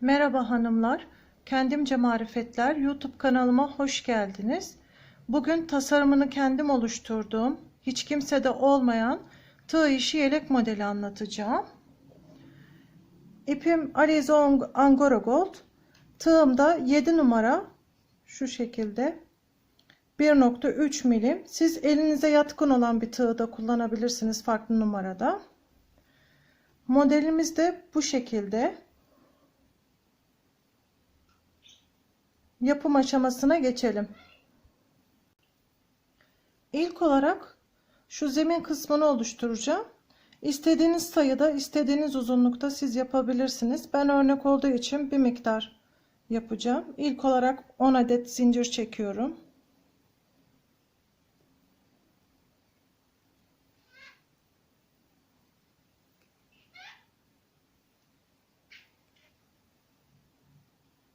Merhaba hanımlar. Kendimce Marifetler YouTube kanalıma hoş geldiniz. Bugün tasarımını kendim oluşturduğum, hiç kimsede olmayan tığ işi yelek modeli anlatacağım. İpim Alize Angora Gold. Tığım da 7 numara şu şekilde 1.3 milim. Siz elinize yatkın olan bir tığ da kullanabilirsiniz farklı numarada. Modelimiz de bu şekilde. Yapım aşamasına geçelim. İlk olarak şu zemin kısmını oluşturacağım. İstediğiniz sayıda, istediğiniz uzunlukta siz yapabilirsiniz. Ben örnek olduğu için bir miktar yapacağım. İlk olarak 10 adet zincir çekiyorum.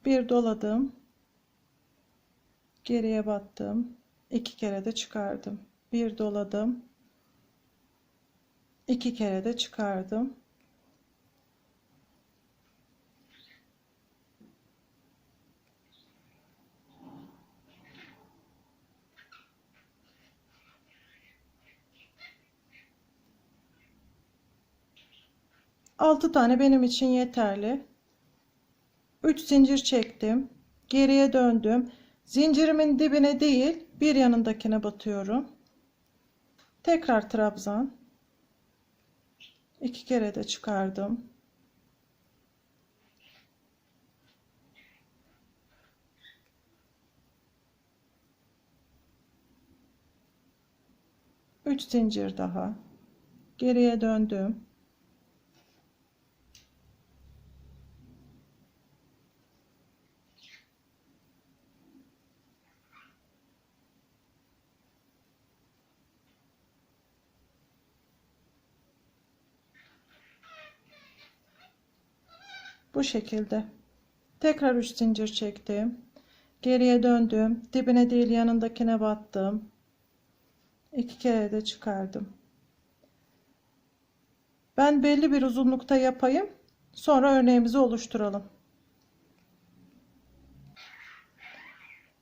Bir doladım. Geriye battım. iki kere de çıkardım. Bir doladım. iki kere de çıkardım. Altı tane benim için yeterli. 3 zincir çektim. Geriye döndüm. Zincirimin dibine değil bir yanındakine batıyorum. Tekrar trabzan. iki kere de çıkardım. Üç zincir daha. Geriye döndüm. Bu şekilde. Tekrar 3 zincir çektim. Geriye döndüm. Dibine değil yanındakine battım. İki kere de çıkardım. Ben belli bir uzunlukta yapayım. Sonra örneğimizi oluşturalım.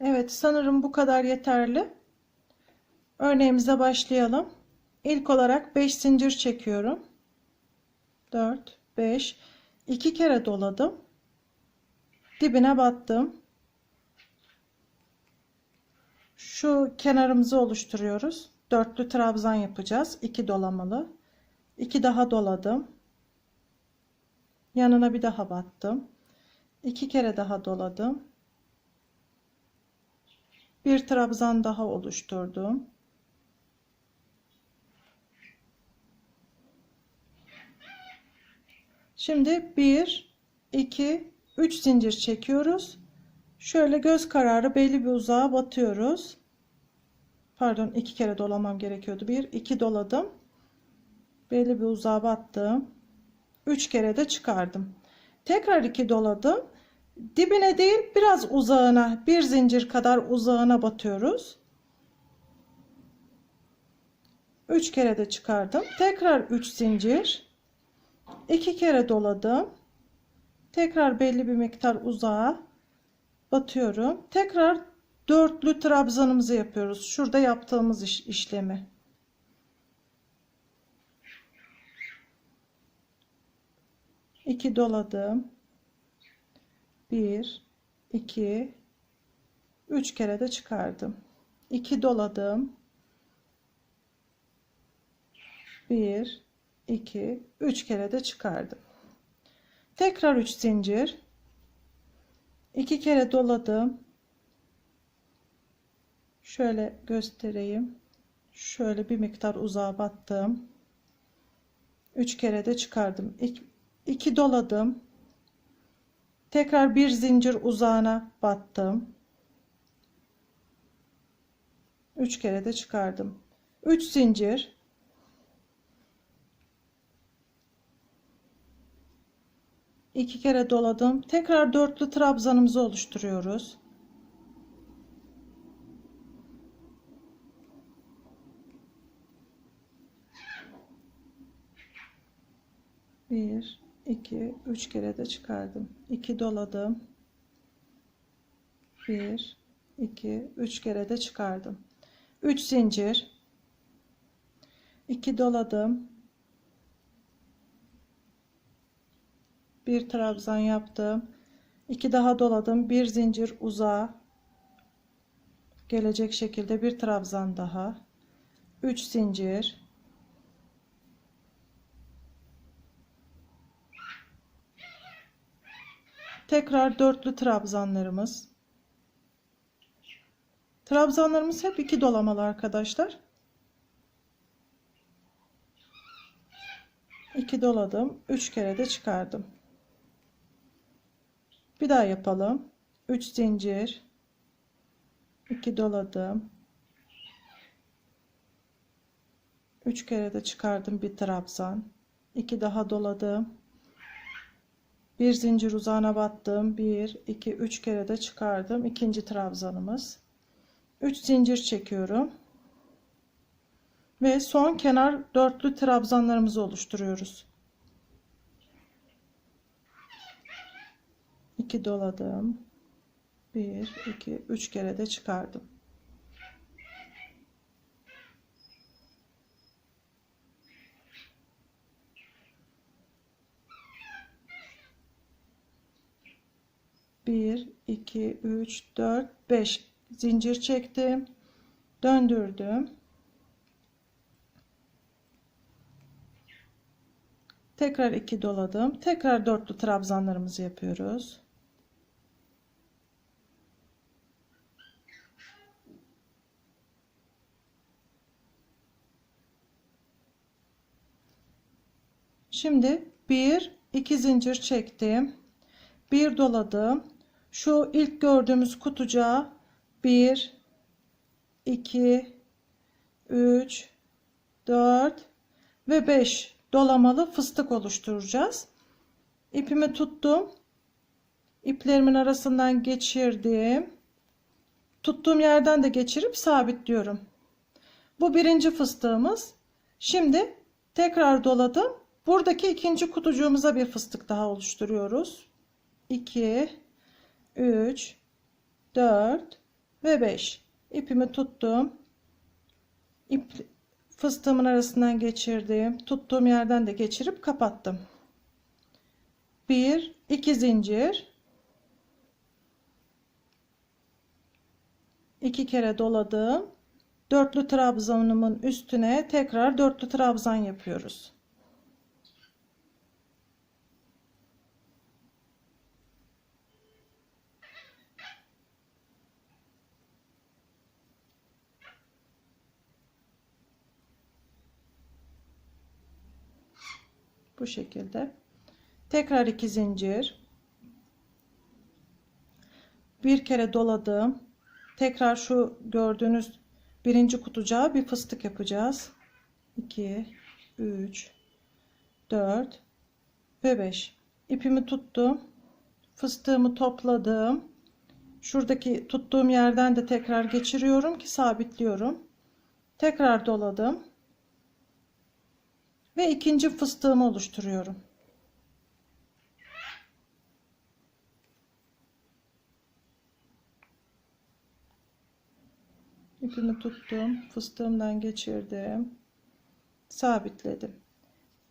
Evet sanırım bu kadar yeterli. Örneğimize başlayalım. İlk olarak 5 zincir çekiyorum. 4, 5, iki kere doladım. Dibine battım. Şu kenarımızı oluşturuyoruz. Dörtlü trabzan yapacağız. iki dolamalı. İki daha doladım. Yanına bir daha battım. İki kere daha doladım. Bir trabzan daha oluşturdum. Şimdi 1, 2, 3 zincir çekiyoruz. Şöyle göz kararı belli bir uzağa batıyoruz. Pardon iki kere dolamam gerekiyordu. 1, 2 doladım. Belli bir uzağa battım. 3 kere de çıkardım. Tekrar 2 doladım. Dibine değil biraz uzağına bir zincir kadar uzağına batıyoruz. 3 kere de çıkardım. Tekrar 3 zincir iki kere doladım. Tekrar belli bir miktar uzağa batıyorum. Tekrar dörtlü trabzanımızı yapıyoruz. Şurada yaptığımız iş, işlemi. İki doladım. Bir, iki, üç kere de çıkardım. İki doladım. Bir, 2 3 kere de çıkardım. Tekrar 3 zincir. 2 kere doladım. Şöyle göstereyim. Şöyle bir miktar uzağa battım. 3 kere de çıkardım. 2 doladım. Tekrar bir zincir uzağına battım. 3 kere de çıkardım. 3 zincir iki kere doladım. Tekrar dörtlü trabzanımızı oluşturuyoruz. Bir, 2 3 kere de çıkardım. 2 doladım. 1 2 3 kere de çıkardım. 3 zincir. 2 doladım bir trabzan yaptım. 2 daha doladım. Bir zincir uzağa gelecek şekilde bir trabzan daha. 3 zincir. Tekrar dörtlü trabzanlarımız. Trabzanlarımız hep iki dolamalı arkadaşlar. 2 doladım. 3 kere de çıkardım daha yapalım. 3 zincir. 2 doladım. 3 kere de çıkardım bir trabzan. 2 daha doladım. Bir zincir uzağına battım. 1 2 3 kere de çıkardım. İkinci trabzanımız. 3 zincir çekiyorum. Ve son kenar dörtlü trabzanlarımızı oluşturuyoruz 2 doladım 1 2 3 kere de çıkardım Bir, iki, üç, dört, beş zincir çektim. Döndürdüm. Tekrar iki doladım. Tekrar dörtlü trabzanlarımızı yapıyoruz. Şimdi bir iki zincir çektim. Bir doladım. Şu ilk gördüğümüz kutucuğa 1 2 3 4 ve 5 dolamalı fıstık oluşturacağız. İpimi tuttum. İplerimin arasından geçirdim. Tuttuğum yerden de geçirip sabitliyorum. Bu birinci fıstığımız. Şimdi tekrar doladım. Buradaki ikinci kutucuğumuza bir fıstık daha oluşturuyoruz. 2 3 4 ve 5 ipimi tuttum. İp fıstığımın arasından geçirdim. Tuttuğum yerden de geçirip kapattım. 1 2 zincir. 2 kere doladım. Dörtlü trabzanımın üstüne tekrar dörtlü trabzan yapıyoruz bu şekilde. Tekrar iki zincir. Bir kere doladım tekrar şu gördüğünüz birinci kutucuğa bir fıstık yapacağız. 2 3 4 ve 5 ipimi tuttum fıstığımı topladım. Şuradaki tuttuğum yerden de tekrar geçiriyorum ki sabitliyorum. Tekrar doladım ve ikinci fıstığımı oluşturuyorum. İpimi tuttum, fıstığımdan geçirdim, sabitledim.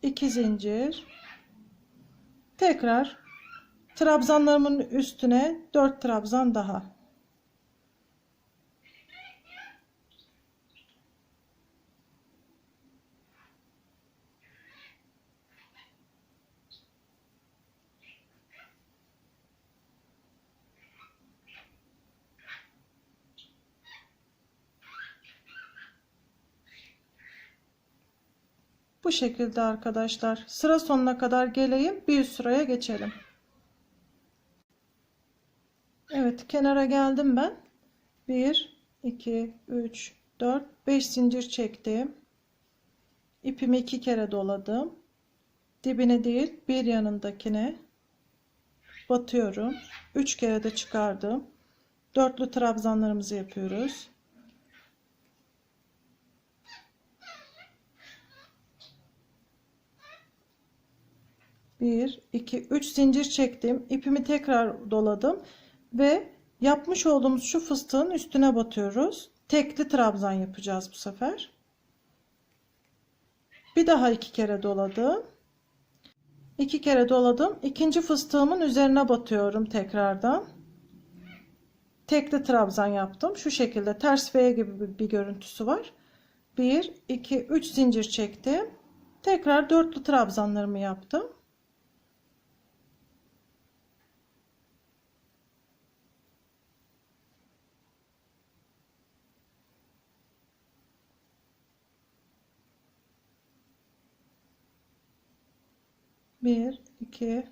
2 zincir. Tekrar trabzanlarımın üstüne 4 trabzan daha. Bu şekilde arkadaşlar. Sıra sonuna kadar geleyim. Bir üst sıraya geçelim. Evet kenara geldim ben. 1, 2, 3, 4, 5 zincir çektim. İpimi iki kere doladım. Dibine değil bir yanındakine batıyorum. 3 kere de çıkardım. Dörtlü trabzanlarımızı yapıyoruz. 1 2 3 zincir çektim. İpimi tekrar doladım ve yapmış olduğumuz şu fıstığın üstüne batıyoruz. Tekli trabzan yapacağız bu sefer. Bir daha iki kere doladım. İki kere doladım. İkinci fıstığımın üzerine batıyorum tekrardan. Tekli trabzan yaptım. Şu şekilde ters V gibi bir, görüntüsü var. 1 2 3 zincir çektim. Tekrar dörtlü trabzanlarımı yaptım. Bir, iki,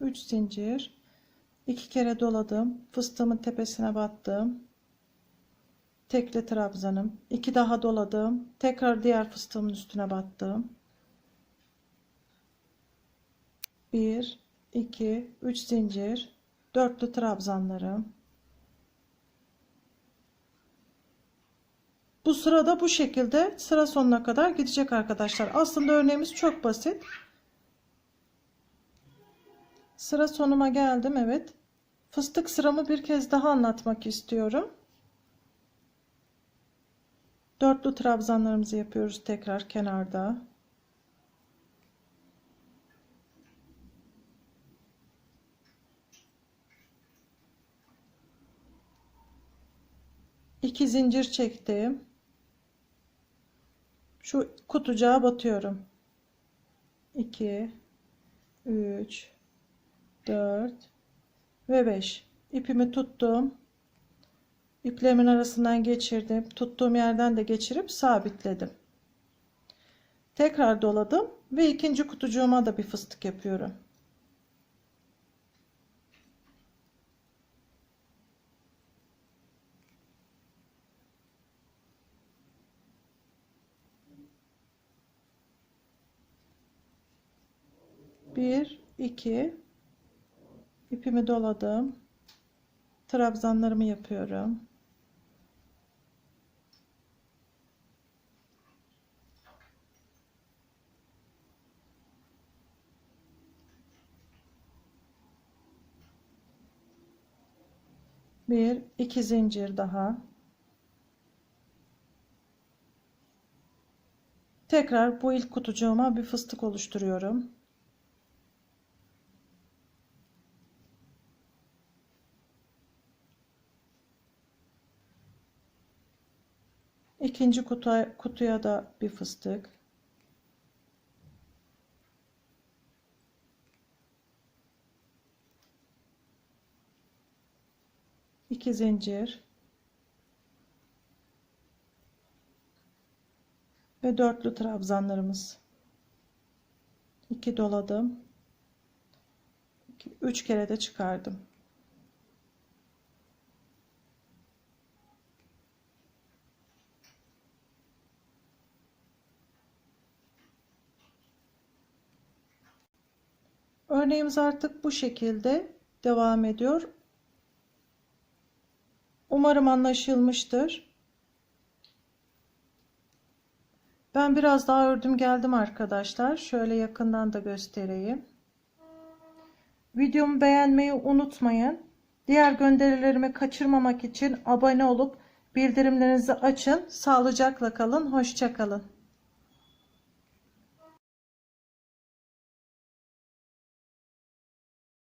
üç zincir. iki kere doladım. Fıstığımın tepesine battım. Tekli trabzanım. iki daha doladım. Tekrar diğer fıstığımın üstüne battım. 1 2 3 zincir dörtlü trabzanlarım bu sırada bu şekilde sıra sonuna kadar gidecek arkadaşlar aslında örneğimiz çok basit sıra sonuma geldim evet fıstık sıramı bir kez daha anlatmak istiyorum dörtlü trabzanlarımızı yapıyoruz tekrar kenarda 2 zincir çektim. Şu kutucuğa batıyorum. 2 3 4 ve 5 ipimi tuttum. İplerimin arasından geçirdim. Tuttuğum yerden de geçirip sabitledim. Tekrar doladım ve ikinci kutucuğuma da bir fıstık yapıyorum. Bir, iki, ipimi doladım. Trabzanlarımı yapıyorum. Bir, iki zincir daha. Tekrar bu ilk kutucuğuma bir fıstık oluşturuyorum. İkinci kutuya, kutuya da bir fıstık. iki zincir ve dörtlü trabzanlarımız. iki doladım. 3 kere de çıkardım. Örneğimiz artık bu şekilde devam ediyor. Umarım anlaşılmıştır. Ben biraz daha ördüm geldim arkadaşlar. Şöyle yakından da göstereyim. Videomu beğenmeyi unutmayın. Diğer gönderilerimi kaçırmamak için abone olup bildirimlerinizi açın. Sağlıcakla kalın. Hoşçakalın.